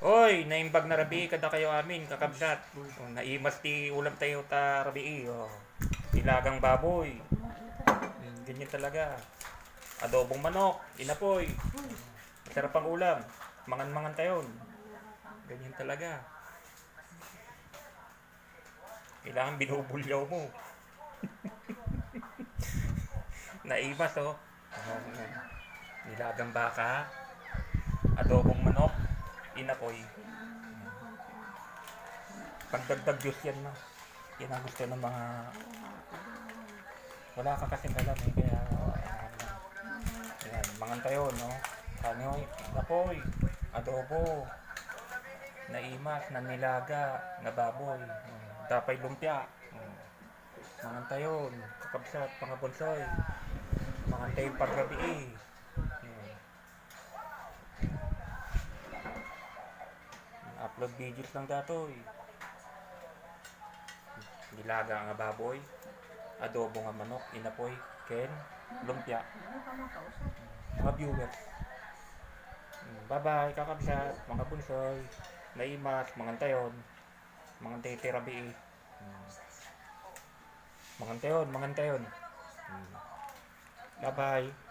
Oy, naimbag na rabi kada kayo amin, kakabsat. Oh, naimas ti ulam tayo ta rabi. Oh. Nilagang baboy. Ganyan talaga. Adobong manok, inapoy. Masarap ang ulam. Mangan-mangan tayo. Ganyan talaga. Kailangan binubulyaw mo. Naimas. Oh, Nilagang baka, adobong manok, inapoy. Pagdagdag Diyos yan na. Yan ang gusto ng mga... Wala ka kasing alam eh, kaya... Uh, yan, mangan tayo, no? Ano, napoy, adobo, naimas, nanilaga, na baboy, mm, tapay lumpia. Mangan tayo, kakabsat, pangabonsoy. Mangan tayo paggabi eh. Upload videos lang datoy. Nilaga nga baboy, adobo nga manok, inapoy, ken, lumpia. Mga viewers. Mm, Bye-bye, kakabsat, mga bunsoy, naimas, mga tayon, mga titirabi. Mm. Mga tayon, mga tayon. Mm. Bye-bye.